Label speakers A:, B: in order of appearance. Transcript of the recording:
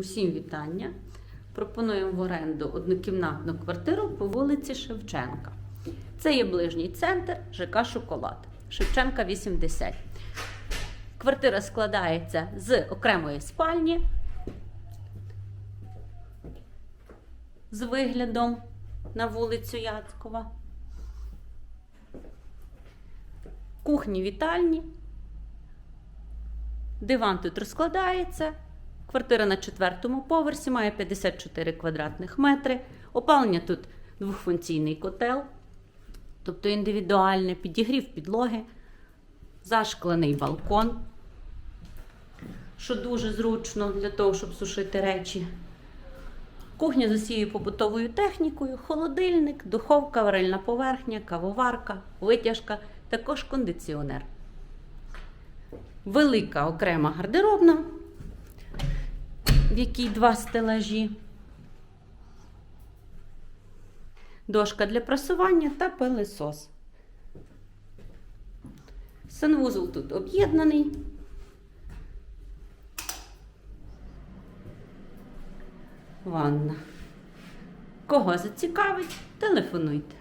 A: Усім вітання. Пропонуємо в оренду однокімнатну квартиру по вулиці Шевченка. Це є ближній центр ЖК Шоколад. Шевченка 80. Квартира складається з окремої спальні з виглядом на вулицю Яцькова. Кухні вітальні. Диван тут розкладається. Квартира на четвертому поверсі має 54 квадратних метри. Опалення тут двохфункційний котел, тобто індивідуальне, підігрів підлоги, зашклений балкон, що дуже зручно для того, щоб сушити речі. Кухня з усією побутовою технікою, холодильник, духовка, варильна поверхня, кавоварка, витяжка, також кондиціонер. Велика окрема гардеробна, в якій два стелажі, дошка для прасування та пилесос. Санвузол тут об'єднаний. Ванна. Кого зацікавить, телефонуйте.